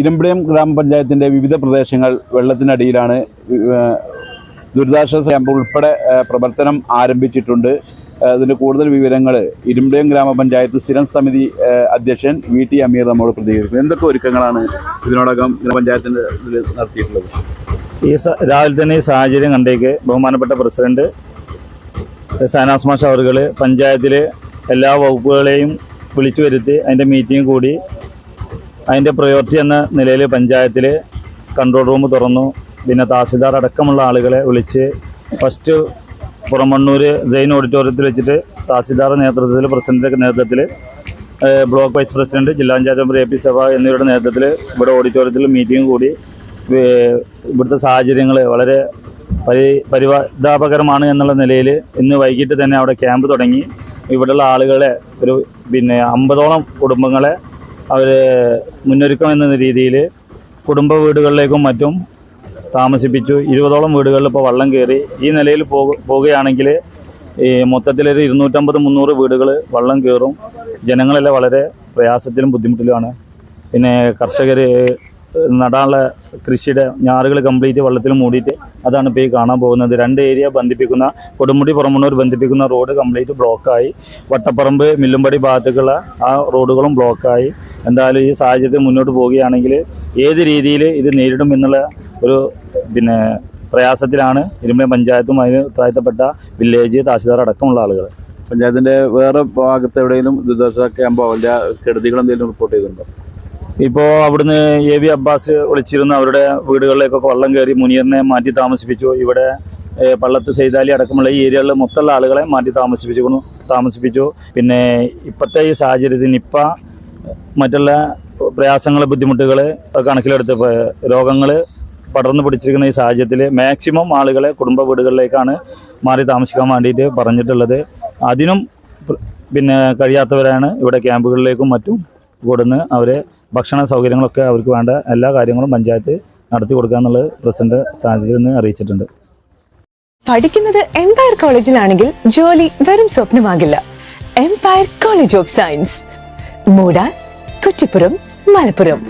ഇരുമ്പിളിയം ഗ്രാമപഞ്ചായത്തിന്റെ വിവിധ പ്രദേശങ്ങൾ വെള്ളത്തിനടിയിലാണ് ദുരിതാശ്വാസ ക്യാമ്പ് ഉൾപ്പെടെ പ്രവർത്തനം ആരംഭിച്ചിട്ടുണ്ട്. അതിന്റെ കൂടുതൽ വിവരങ്ങൾ ഇരുമ്പിളിയം ഗ്രാമപഞ്ചായത്ത് സ്ഥിരം സമിതി അധ്യക്ഷൻ വി ടി അമീർ നമ്മോട് പ്രതികരിക്കുന്നത് എന്തൊക്കെ ഒരുക്കങ്ങളാണ് ഇതിനോടകം ഗ്രാമപഞ്ചായത്തിന്റെ ഇതിൽ നടത്തിയിട്ടുള്ളത്? ഈ രാവിലെ തന്നെ ഈ സാഹചര്യം കണ്ടേക്ക് ബഹുമാനപ്പെട്ട പ്രസിഡന്റ് സനാസ് മാഷ് അവർ പഞ്ചായത്തിലെ എല്ലാ വകുപ്പുകളെയും വിളിച്ചു വരുത്തി അതിന്റെ മീറ്റിംഗ് കൂടി അതിന്റെ പ്രയോറിറ്റി എന്ന നിലയിൽ പഞ്ചായത്തിൽ കൺട്രോൾ റൂം തുറന്നു. പിന്നെ തഹസിൽദാർ അടക്കമുള്ള ആളുകളെ വിളിച്ച് ഫസ്റ്റ് പുറമണ്ണൂർ ജെയിൻ ഓഡിറ്റോറിയത്തിൽ വെച്ചിട്ട് തഹസിൽദാർ നേതൃത്വത്തിൽ പ്രസിഡന്റിന്റെ നേതൃത്വത്തിൽ ബ്ലോക്ക് വൈസ് പ്രസിഡന്റ് ജില്ലാ പഞ്ചായത്ത് മെമ്പർ എ പി സഭ എന്നിവരുടെ നേതൃത്വത്തിൽ ഇവിടെ ഓഡിറ്റോറിയത്തിൽ മീറ്റിംഗ് കൂടി. ഇവിടുത്തെ സാഹചര്യങ്ങൾ വളരെ പരി പരിതാപകരമാണ് എന്നുള്ള നിലയിൽ ഇന്ന് വൈകിട്ട് തന്നെ അവിടെ ക്യാമ്പ് തുടങ്ങി. ഇവിടെയുള്ള ആളുകളെ ഒരു പിന്നെ അമ്പതോളം കുടുംബങ്ങളെ അവർ മുന്നൊരുക്കം എന്ന രീതിയിൽ കുടുംബ വീടുകളിലേക്കും മറ്റും താമസിപ്പിച്ചു. ഇരുപതോളം വീടുകളിൽ ഇപ്പോൾ വള്ളം കയറി ഈ നിലയിൽ പോകുകയാണെങ്കിൽ ഈ മൊത്തത്തിലൊരു ഇരുന്നൂറ്റമ്പത് മുന്നൂറ് വീടുകൾ വള്ളം കയറും ജനങ്ങളെല്ലാം വളരെ പ്രയാസത്തിലും ബുദ്ധിമുട്ടിലുമാണ്. പിന്നെ കർഷകർ നടാനുള്ള കൃഷിയുടെ ഞാറുകൾ കംപ്ലീറ്റ് വെള്ളത്തിൽ മൂടിയിട്ട് അതാണ് ഇപ്പോൾ ഈ കാണാൻ പോകുന്നത്. രണ്ട് ഏരിയ ബന്ധിപ്പിക്കുന്ന കൊടുമുടി പുറമണ്ണൂർ ബന്ധിപ്പിക്കുന്ന റോഡ് കംപ്ലീറ്റ് ബ്ലോക്കായി വട്ടപ്പറമ്പ് മില്ലുംപടി ഭാഗത്തേക്കുള്ള ആ റോഡുകളും ബ്ലോക്കായി എന്തായാലും ഈ സാഹചര്യത്തിൽ മുന്നോട്ട് പോവുകയാണെങ്കിൽ ഏത് രീതിയിൽ ഇത് നേരിടും എന്നുള്ള ഒരു പിന്നെ പ്രയാസത്തിലാണ് ഇരുമ്പ പഞ്ചായത്തും അതിന് ഉത്തരവാദിത്തപ്പെട്ട വില്ലേജ് തഹസിൽദാർ അടക്കമുള്ള ആളുകൾ. പഞ്ചായത്തിന്റെ വേറെ ഭാഗത്ത് എവിടെയെങ്കിലും ദുരിതാശ്വാസ ക്യാമ്പോ അല്ല കെടുതികൾ എന്തെങ്കിലും റിപ്പോർട്ട് ചെയ്തിട്ടുണ്ടോ? ഇപ്പോൾ അവിടുന്ന് എ വി അബ്ബാസ് വിളിച്ചിരുന്ന അവരുടെ വീടുകളിലേക്കൊക്കെ വള്ളം കയറി മുനീറിനെ മാറ്റി താമസിപ്പിച്ചു. ഇവിടെ പള്ളത്ത് സെയ്താലി അടക്കമുള്ള ഈ ഏരിയകളിൽ മൊത്തമുള്ള ആളുകളെ മാറ്റി താമസിപ്പിച്ചു താമസിപ്പിച്ചു. പിന്നെ ഇപ്പോഴത്തെ ഈ സാഹചര്യത്തിൽ ഇപ്പ മറ്റുള്ള പ്രയാസങ്ങൾ ബുദ്ധിമുട്ടുകൾ കണക്കിലെടുത്ത് രോഗങ്ങൾ പടർന്നു പിടിച്ചിരിക്കുന്ന ഈ സാഹചര്യത്തിൽ മാക്സിമം ആളുകളെ കുടുംബ വീടുകളിലേക്കാണ് മാറി താമസിക്കാൻ വേണ്ടിയിട്ട് പറഞ്ഞിട്ടുള്ളത്. അതിനും പിന്നെ കഴിയാത്തവരാണ് ഇവിടെ ക്യാമ്പുകളിലേക്കും മറ്റും കൊടുന്ന് അവരെ ഭക്ഷണ സൗകര്യങ്ങളൊക്കെ അവർക്ക് വേണ്ട എല്ലാ കാര്യങ്ങളും പഞ്ചായത്ത് നടത്തി കൊടുക്കുക എന്നുള്ളത് പ്രസിഡന്റ് സ്ഥാനത്തിൽ നിന്ന് അറിയിച്ചിട്ടുണ്ട്. പഠിക്കുന്നത് എംപയർ കോളേജിലാണെങ്കിൽ ജോലി വെറും സ്വപ്നമാകില്ല. Empire college of science മൂടാൻ Kuttippuram Malappuram.